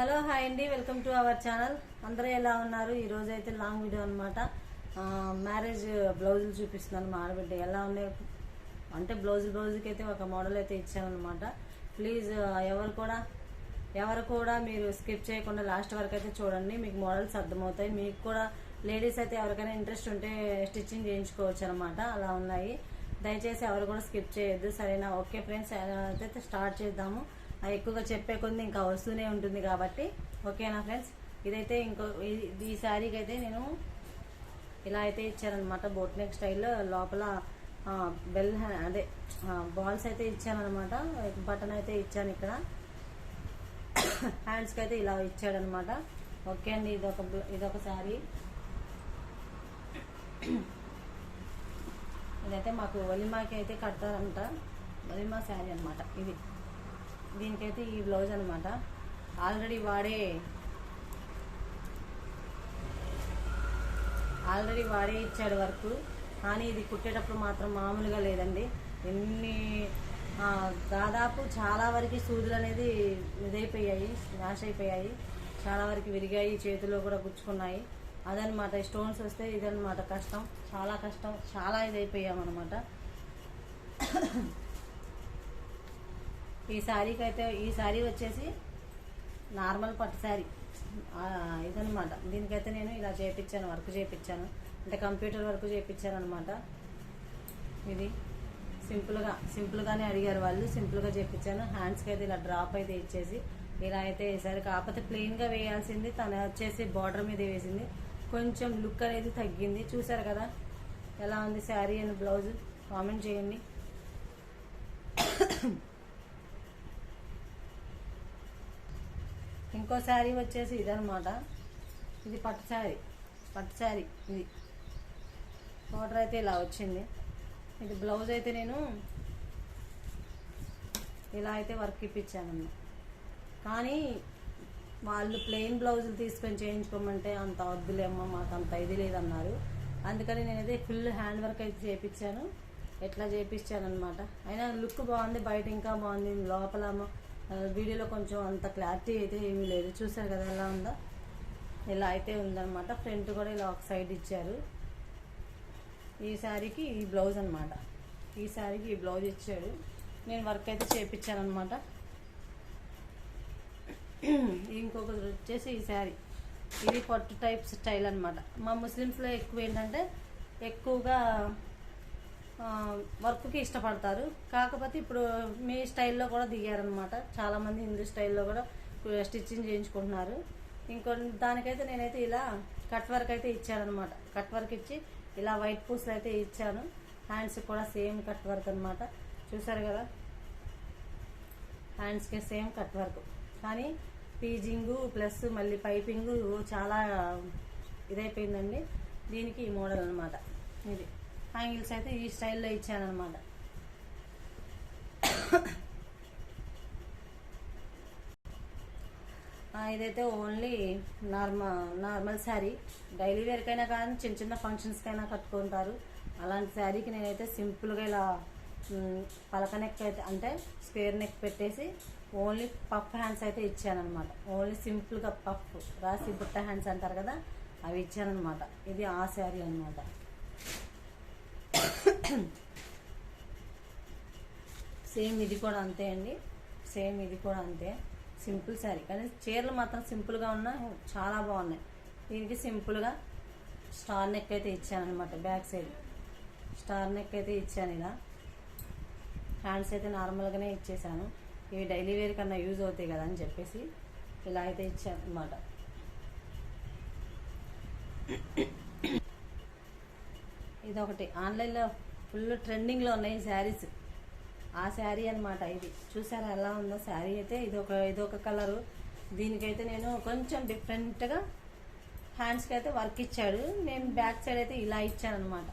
Hello hi అండి. Welcome to our channel. అందరూ ఎలా ఉన్నారు? ఈరోజు అయితే లాంగ్ వీడియో అనమాట మ్యారేజ్ బ్లౌజులు చూపిస్తున్నాను మా ఆడబిడ్డ. ఎలా ఉన్నాయి? అంటే బ్లౌజ్ బ్లౌజ్కి అయితే ఒక మోడల్ అయితే ఇచ్చాను అనమాట ప్లీజ్ ఎవరు కూడా ఎవరు కూడా మీరు స్కిప్ చేయకుండా లాస్ట్ వరకు అయితే చూడండి. మీకు మోడల్స్ అర్థమవుతాయి. మీకు కూడా లేడీస్ అయితే ఎవరికైనా ఇంట్రెస్ట్ ఉంటే స్టిచ్చింగ్ చేయించుకోవచ్చు అనమాట అలా ఉన్నాయి. దయచేసి ఎవరు కూడా స్కిప్ చేయొద్దు. సరేనా? ఓకే ఫ్రెండ్స్ అయితే స్టార్ట్ చేద్దాము. అది ఎక్కువగా చెప్పే కొద్ది ఇంకా వస్తూనే ఉంటుంది కాబట్టి ఓకేనా ఫ్రెండ్స్ ఇదైతే ఇంకో ఈ- ఈ శారీకి అయితే నేను ఇలా అయితే ఇచ్చారనమాట బోట్ నెక్ స్టైల్లో లోపల బెల్ అదే బాల్స్ అయితే ఇచ్చానమాట బటన్ అయితే ఇచ్చాను ఇక్కడ. హ్యాండ్స్కి అయితే ఇలా ఇచ్చాడనమాట ఓకే అండి ఇదొక ఇదొక శారీ. ఇదైతే మాకు వలిమాకి అయితే కడతారంట. వలిమా శారీ అనమాట ఇది. దీనికైతే ఈ బ్లౌజ్ అనమాట ఆల్రెడీ వాడే ఆల్రెడీ వాడే ఇచ్చాడు వర్క్. కానీ ఇది కుట్టేటప్పుడు మాత్రం మామూలుగా లేదండి. ఎన్ని దాదాపు చాలా వరకు సూదులు అనేది ఇదైపోయాయి నాష్ అయిపోయాయి. చాలా వరకు విరిగాయి చేతిలో కూడా గుచ్చుకున్నాయి. అదనమాట స్టోన్స్ వస్తే ఇదనమాట కష్టం. చాలా కష్టం చాలా ఇదైపోయామన్నమాట. ఈ శారీకి అయితే ఈ శారీ వచ్చేసి నార్మల్ పట్టు శారీ. ఇదనమాట దీనికైతే నేను ఇలా చేయించాను వర్క్ చేయించాను అంటే కంప్యూటర్ వర్క్ చేయించాను అనమాట ఇది సింపుల్గా సింపుల్గానే అడిగారు వాళ్ళు సింపుల్గా చేపించాను హ్యాండ్స్కి అయితే ఇలా డ్రాప్ అయితే ఇచ్చేసి ఇలా అయితే వేసారు కాకపోతే ప్లెయిన్గా వేయాల్సింది తను వచ్చేసి బార్డర్ మీద వేసింది. కొంచెం లుక్ అనేది తగ్గింది. చూసారు కదా? ఎలా ఉంది శారీ అండ్ బ్లౌజ్? కామెంట్ చేయండి. ఇంకో శారీ వచ్చేసి ఇదనమాట ఇది పట్టు శారీ. పట్టు శారీ ఇది. బార్డర్ అయితే ఇలా వచ్చింది. ఇది బ్లౌజ్ అయితే నేను ఇలా అయితే వర్క్ ఇప్పించానన్న కానీ వాళ్ళు ప్లెయిన్ బ్లౌజులు తీసుకొని చేయించుకోమంటే అంత వద్దులేమ్మా మాకు అంత ఇది లేదన్నారు. అందుకని నేనైతే ఫుల్ హ్యాండ్ వర్క్ అయితే చేయించాను ఎట్లా చేయించాను అనమాట అయినా లుక్ బాగుంది బయట ఇంకా బాగుంది. లోపల వీడియోలో కొంచెం అంత క్లారిటీ అయితే ఏమీ లేదు. చూసారు కదా ఎలా ఉందో? ఇలా అయితే ఉందన్నమాట. ఫ్రంట్ కూడా ఇలా ఒక సైడ్ ఇచ్చారు. ఈ శారీకి ఈ బ్లౌజ్ అనమాట ఈ శారీకి ఈ బ్లౌజ్ ఇచ్చాడు. నేను వర్క్ అయితే చేయించాను అనమాట ఇంకొకటి వచ్చేసి ఈ శారీ. ఇది పట్టు టైప్ స్టైల్ అనమాట మా ముస్లిమ్స్లో ఎక్కువ ఏంటంటే ఎక్కువగా వర్క్కి ఇష్టపడతారు. కాకపోతే ఇప్పుడు మీ స్టైల్లో కూడా దిగారనమాట చాలామంది హిందూ స్టైల్లో కూడా స్టిచ్చింగ్ చేయించుకుంటున్నారు. ఇంకో దానికైతే నేనైతే ఇలా కట్ వర్క్ అయితే ఇచ్చానమాట కట్ వర్క్ ఇచ్చి ఇలా వైట్ పూసలు అయితే ఇచ్చాను. హ్యాండ్స్ కూడా సేమ్ కట్ వర్క్ అనమాట చూసారు కదా? హ్యాండ్స్కి సేమ్ కట్ వర్క్. కానీ పీజింగు ప్లస్ మళ్ళీ పైపింగు చాలా ఇదైపోయిందండి. దీనికి ఈ మోడల్ అనమాట ఇది. హ్యాంగిల్స్ అయితే ఈ స్టైల్లో ఇచ్చానమాట ఇదైతే only normal normal sari. Daily వేర్కైనా కానీ చిన్న చిన్న ఫంక్షన్స్కైనా కట్టుకుంటారు. అలాంటి శారీకి నేనైతే సింపుల్గా ఇలా పలక నెక్ అయితే అంటే స్క్వేర్ నెక్ పెట్టేసి ఓన్లీ పఫ్ హ్యాండ్స్ అయితే ఇచ్చానమాట ఓన్లీ సింపుల్గా పఫ్ రాసి బుట్ట హ్యాండ్స్ అంటారు కదా అవి ఇచ్చానమాట ఇది ఆ శారీ అనమాట సేమ్ ఇది కూడా అంతే అండి. సేమ్ ఇది కూడా అంతే. సింపుల్ శారీ. కానీ చీరలు మాత్రం సింపుల్గా ఉన్నా చాలా బాగున్నాయి. దీనికి సింపుల్గా స్టార్ నెక్ అయితే ఇచ్చానమాట బ్యాక్ సైడ్. స్టార్ నెక్ అయితే ఇచ్చాను ఇలా. హ్యాండ్స్ అయితే నార్మల్గానే ఇచ్చేసాను. ఇవి డైలీ వేర్ కన్నా యూజ్ అవుతాయి కదా అని చెప్పేసి ఇలా అయితే ఇచ్చాను అనమాట ఇదొకటి. ఆన్లైన్లో ఫుల్ ట్రెండింగ్లో ఉన్నాయి శారీస్. ఆ శారీ అనమాట ఇది. చూసారా ఎలా ఉందో శారీ అయితే ఇదొక ఇదొక కలరు. దీనికైతే నేను కొంచెం డిఫరెంట్గా హ్యాండ్స్కి అయితే వర్క్ ఇచ్చాడు. నేను బ్యాక్ సైడ్ అయితే ఇలా ఇచ్చాను అనమాట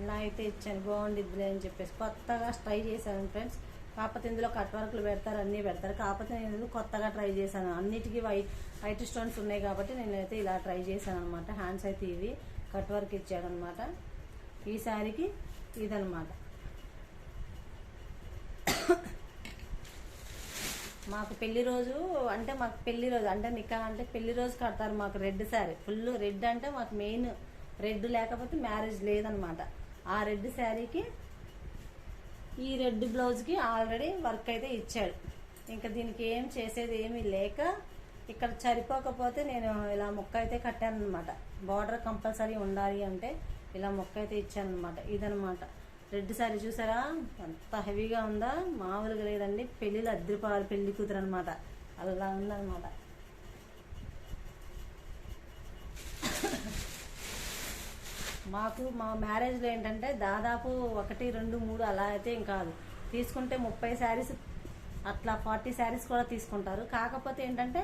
ఇలా అయితే ఇచ్చాను. బాగుండిద్దిలే అని చెప్పేసి కొత్తగా ట్రై చేశాను ఫ్రెండ్స్. కాకపోతే ఇందులో కట్ వర్క్లు పెడతారు అన్నీ పెడతారు. కాకపోతే నేను కొత్తగా ట్రై చేశాను? అన్నిటికీ వైట్ వైట్ స్టోన్స్ ఉన్నాయి కాబట్టి నేనైతే ఇలా ట్రై చేశాను అనమాట హ్యాండ్స్ అయితే ఇవి. కట్ వర్క్ ఇచ్చాడనమాట ఈ శారీకి ఇదనమాట మాకు పెళ్ళి రోజు అంటే మాకు పెళ్ళి రోజు అంటే నికా అంటే పెళ్ళి రోజు కడతారు మాకు రెడ్ శారీ. ఫుల్ రెడ్ అంటే మాకు మెయిన్ రెడ్ లేకపోతే మ్యారేజ్ లేదనమాట ఆ రెడ్ శారీకి ఈ రెడ్ బ్లౌజ్కి ఆల్రెడీ వర్క్ అయితే ఇచ్చాడు. ఇంకా దీనికి ఏం చేసేది ఏమీ లేక ఇక్కడ సరిపోకపోతే నేను ఇలా మొక్క అయితే కట్టాను అనమాట బార్డర్ కంపల్సరీ ఉండాలి అంటే ఇలా మొక్క అయితే ఇచ్చాను అనమాట ఇదనమాట రెడ్ శారీ చూసారా? ఎంత హెవీగా ఉందా? మామూలుగా లేదండి. పెళ్ళిళ్ళు అద్దరిపోవాలి పెళ్ళి కూతురు అనమాట అలా ఉందన్నమాట. మాకు మా మ్యారేజ్లో ఏంటంటే దాదాపు ఒకటి రెండు మూడు అలా అయితే ఏం కాదు. తీసుకుంటే ముప్పై శారీస్ అట్లా ఫార్టీ శారీస్ కూడా తీసుకుంటారు. కాకపోతే ఏంటంటే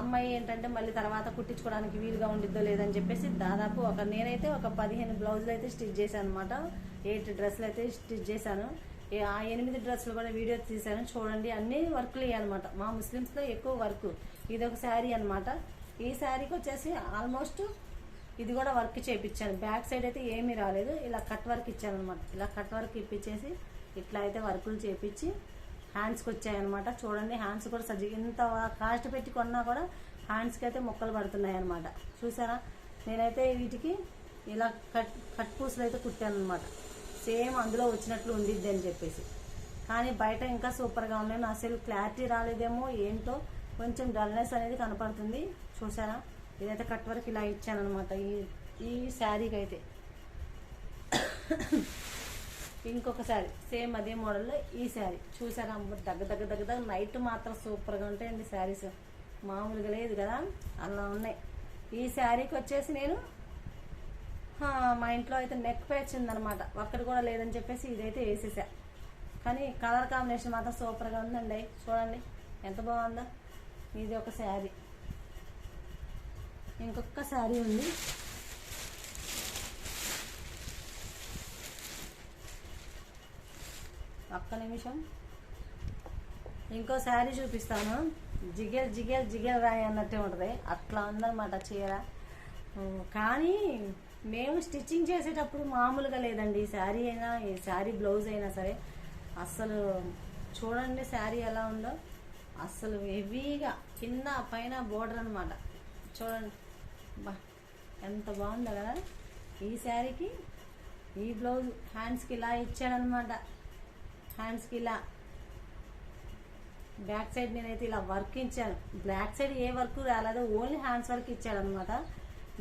అమ్మాయి ఏంటంటే మళ్ళీ తర్వాత కుట్టించుకోవడానికి వీలుగా ఉండిద్దో లేదని చెప్పేసి దాదాపు ఒక నేనైతే ఒక పదిహేను బ్లౌజులు అయితే స్టిచ్ చేశాను అనమాట ఎయిట్ డ్రెస్సులు అయితే స్టిచ్ చేశాను. ఆ ఎనిమిది డ్రెస్సులు కూడా వీడియో తీశాను. చూడండి అన్ని వర్క్లు అనమాట మా ముస్లిమ్స్లో ఎక్కువ వర్క్. ఇది ఒక శారీ అనమాట ఈ శారీకి వచ్చేసి ఆల్మోస్ట్ ఇది కూడా వర్క్ చేయించాను బ్యాక్ సైడ్ అయితే ఏమీ రాలేదు. ఇలా కట్ వర్క్ ఇచ్చాను అనమాట ఇలా కట్ వర్క్ ఇప్పించేసి ఇట్లా అయితే వర్కులు చేపించి హ్యాండ్స్కి వచ్చాయన్నమాట. చూడండి హ్యాండ్స్ కూడా సజ్జ ఇంత కాస్ట్ పెట్టి కొన్నా కూడా హ్యాండ్స్కి అయితే మొక్కలు పడుతున్నాయి అనమాట చూసారా? నేనైతే వీటికి ఇలా కట్ కట్ పూసలు అయితే కుట్టాను అనమాట సేమ్ అందులో వచ్చినట్లు ఉండిద్ది అని చెప్పేసి. కానీ బయట ఇంకా సూపర్గా ఉన్నాయి. నా అసలు క్లారిటీ రాలేదేమో ఏంటో కొంచెం డల్నెస్ అనేది కనపడుతుంది. చూసారా? ఇదైతే కట్ వరకు ఇలా ఇచ్చాను అనమాట ఈ ఈ శారీకి అయితే. ఇంకొక శారీ సేమ్ అదే మోడల్లో ఈ శారీ. చూసారా దగ్గర దగ్గర దగ్గర దగ్గర నైట్ మాత్రం సూపర్గా ఉంటాయండి శారీస్. మామూలుగా లేదు కదా? అలా ఉన్నాయి. ఈ శారీకి వచ్చేసి నేను మా ఇంట్లో అయితే నెక్ ప్యాచ్ ఉందనమాట ఒక్కటి కూడా లేదని చెప్పేసి ఇదైతే వేసేసా. కానీ కలర్ కాంబినేషన్ మాత్రం సూపర్గా ఉందండి. చూడండి ఎంత బాగుందో. ఇది ఒక శారీ. ఇంకొక శారీ ఉంది. ఒక్క నిమిషం. ఇంకో శారీ చూపిస్తాను. జిగేల్ జిగేల్ జిగేల్ రాయి అన్నట్టే ఉంటుంది. అట్లా ఉందన్నమాట చీర. కానీ మేము స్టిచ్చింగ్ చేసేటప్పుడు మామూలుగా లేదండి. ఈ శారీ అయినా ఈ శారీ బ్లౌజ్ అయినా సరే అస్సలు చూడండి శారీ ఎలా ఉందో. అస్సలు హెవీగా కింద పైన బోర్డర్ అనమాట చూడండి. బా ఎంత బాగుందో కదా. ఈ శారీకి ఈ బ్లౌజ్ హ్యాండ్స్కి ఇలా ఇచ్చాడనమాట హ్యాండ్స్కి ఇలా బ్యాక్ సైడ్ నేనైతే ఇలా వర్క్ ఇచ్చాను. బ్యాక్ సైడ్ ఏ వర్క్ రాలేదు ఓన్లీ హ్యాండ్స్ వర్క్ ఇచ్చాడనమాట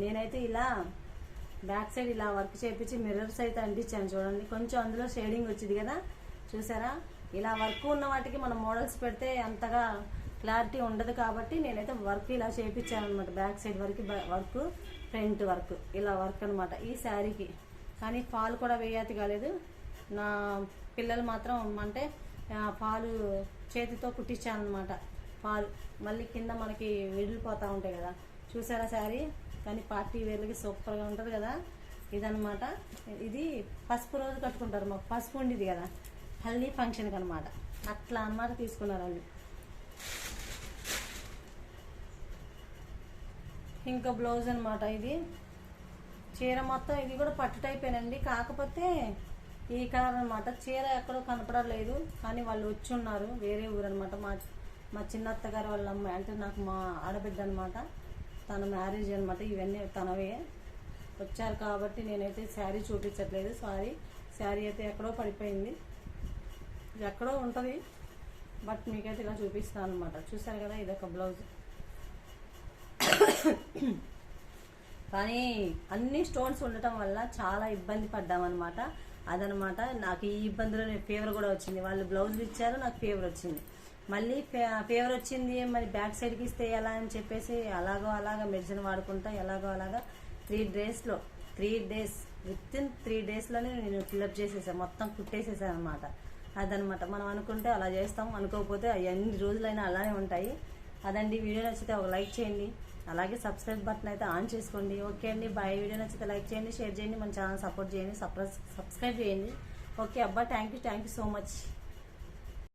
నేనైతే ఇలా బ్యాక్ సైడ్ ఇలా వర్క్ చేపించి మిర్రర్స్ అయితే అంటించాను చూడండి. కొంచెం అందులో షేడింగ్ వచ్చింది కదా చూసారా? ఇలా వర్క్ ఉన్న వాటికి మనం మోడల్స్ పెడితే అంతగా క్లారిటీ ఉండదు కాబట్టి నేనైతే వర్క్ ఇలా చేయించాను అనమాట బ్యాక్ సైడ్ వరకు వర్క్ ఫ్రంట్ వర్క్ ఇలా వర్క్ అనమాట ఈ శారీకి. కానీ ఫాల్ కూడా వేయాతి కాలేదు. నా పిల్లలు మాత్రం అంటే పాలు చేతితో కుట్టించాను పాలు. మళ్ళీ కింద మనకి వెళ్ళిపోతూ ఉంటాయి కదా. చూసారా శారీ? కానీ పార్టీ వేర్లకి సూపర్గా ఉంటుంది కదా. ఇదనమాట ఇది పసుపు రోజు కట్టుకుంటారు మాకు. పసుపు ఉండేది కదా. హల్దీ ఫంక్షన్కి అనమాట అట్లా అన్నమాట వాళ్ళు. ఇంకా బ్లౌజ్ అనమాట ఇది. చీర మొత్తం ఇది కూడా పట్టు టైపేనండి. కాకపోతే ఈ కలర్ అనమాట చీర ఎక్కడో కనపడలేదు కానీ వాళ్ళు వచ్చి ఉన్నారు వేరే ఊరు అనమాట మా మా చిన్నత్త గారు వాళ్ళ అమ్మాయి అంటే నాకు మా ఆడబిడ్డ అనమాట తన మ్యారేజ్ అనమాట. ఇవన్నీ తనవే. వచ్చారు కాబట్టి నేనైతే శారీ చూపించట్లేదు. సారీ శారీ అయితే ఎక్కడో పడిపోయింది. ఎక్కడో ఉంటుంది బట్ మీకైతే ఇలా చూపిస్తాను అనమాట చూసారు కదా ఇదొక బ్లౌజ్. కానీ అన్ని స్టోన్స్ ఉండటం వల్ల చాలా ఇబ్బంది పడ్డామన్నమాట అదనమాట. నాకు ఈ ఇబ్బందిలో ఫీవర్ కూడా వచ్చింది. వాళ్ళు బ్లౌజులు ఇచ్చారు నాకు ఫీవర్ వచ్చింది. మళ్ళీ ఫీవర్ వచ్చింది మరి బ్యాక్ సైడ్కి ఇస్తే ఎలా అని చెప్పేసి అలాగో అలాగా మెడిసిన్ వాడుకుంటా ఎలాగో అలాగా త్రీ డేస్లో three days with in three డేస్లోనే నేను ఫిల్అప్ చేసేసాను మొత్తం కుట్టేసేసాను అనమాట అదనమాట. మనం అనుకుంటే అలా చేస్తాం. అనుకోకపోతే అవి ఎన్ని రోజులైనా అలానే ఉంటాయి. అదండి. వీడియో నచ్చితే ఒక లైక్ చేయండి. అలాగే సబ్స్క్రైబ్ బటన్ అయితే ఆన్ చేసుకోండి. ఓకే అండి. బాయ్ వీడియో నచ్చితే లైక్ చేయండి షేర్ చేయండి మన ఛానల్ సపోర్ట్ చేయండి సబ్స్క్రైబ్ చేయండి. ఓకే అబ్బా thank you thank you so much